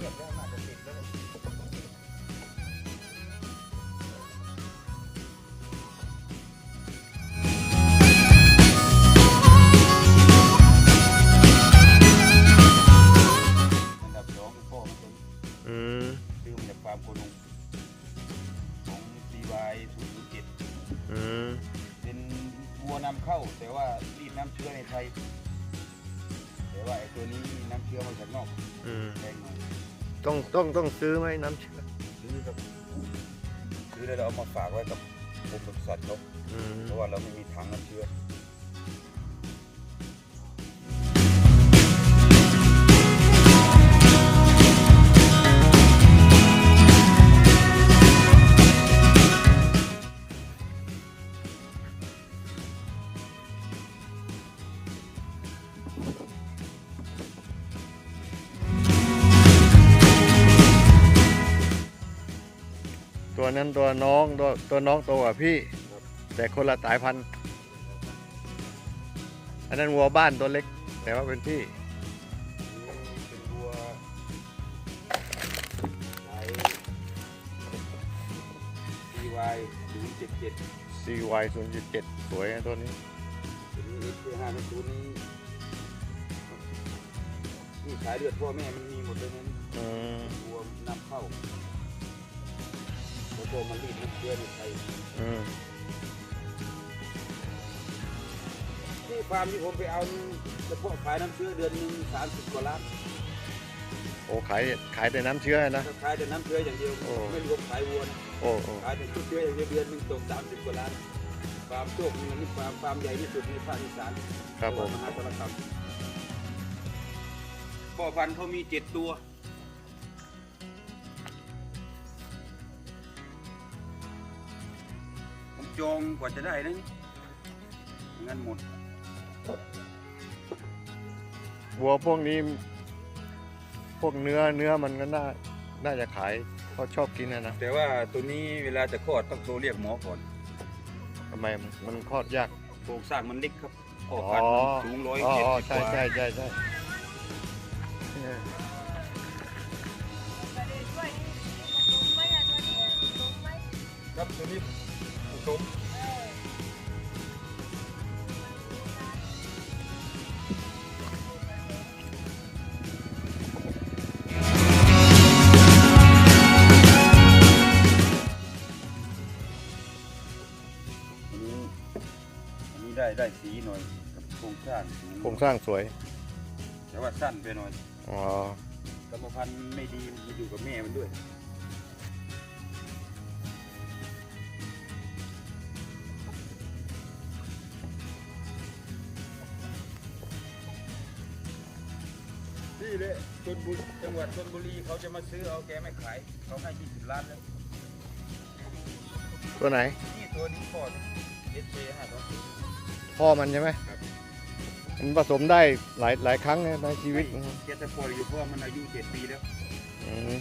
งียบแล้วอาจจะติดแล้วรองมันเป็นอืมซื้อมาจาามโคดงของซีวายศูนย์เจ็ดอืมเป็นวัวนำเข้า แต่ว่ารีดน้ำเชื้อในไทย แต่ว่าไอ้ตัวนี้น้ำเชื้อมาจากนอกอืมแพงหน่อยต้องต้องต้องซื้อไหมน้ำเชื่อซื้อครับซื้อแล้วเราเอามาฝากไว้กับกรมปศุสัตว์เขาอืมเพราะว่าเราไม่มีถังน้ำเชื้อ ตัวนั้นตัวน้องตัวตัวน้องโตกว่าพี่ แต่คนละสายพันธุ์ อันนั้นวัวบ้านตัวเล็ก แต่ว่าเป็นพี่เป็นวัวสาย CY 077 CY 0 7สวยนะตัวนี้ ตัวนี้ S 5 0ตัวนี้นี่สายเลือดพ่อแม่มันมีหมดเลยนั้นอืม วัวนำเข้า แล้วก็มารีดน้ำเชื้อในไทยอืมที่ฟาร์มที่ผมไปเอาเฉพาะขายน้ำเชื้อเดือนหนึงสามสิบกว่าล้านโอ้ขายขายแต่น้ำเชื้อนะถ้าขายแต่น้ำเชื้ออย่างเดียว โอ้ ไม่รวมขายวัวนะโอ้โอ้ขายแต่น้ำเชื้ออย่างเดียวเดือนหนึงตกสามสิบกว่าล้านฟาร์มโชคมีนี่ฟาร์มฟาร์มใหญ่ที่สุดในภาคอีสานครับผมมหาสารคามพ่อพันธุ์เขามีเจ็ดตัว จองกว่าจะได้นะนี่ไม่งั้นหมดวัวพวกนี้ พวกเนื้อเนื้อมันก็น่าน่าจะขายเขาชอบกินนะนะแต่ว่าตัวนี้เวลาจะคลอดต้องโทรเรียกหมอก่อนทำไมมันมันคลอดยากโครงสร้างมันเล็กครับพ่ออ๋อพันธุ์มันสูงร้อยอ๋อเจ็ดอ๋อสิบใช่กว่า ใช่ใช่ใช่เอ ผสมอันนี้อันนี้ได้ได้สีหน่อยกับโครงสร้างสูงโครงสร้างสวย แต่ว่าสั้นไปหน่อยอ๋อกรรมพันธุ์ไม่ดีมันอยู่กับแม่มันด้วย นี่เลยชนบุรีจังหวัดชนบุรีเขาจะมาซื้อเอาแกไม่ขายเขาให้20ล้านแล้วตัวไหน นี่ตัวนี้พ่อเอสเห้าสองศูนย์พ่อมันใช่ไหมครับมันผสมได้หลายหลายครั้งในชีวิตแกจะปล่อยอยู่เพราะว่ามันอายุ7ปีแล้วอืม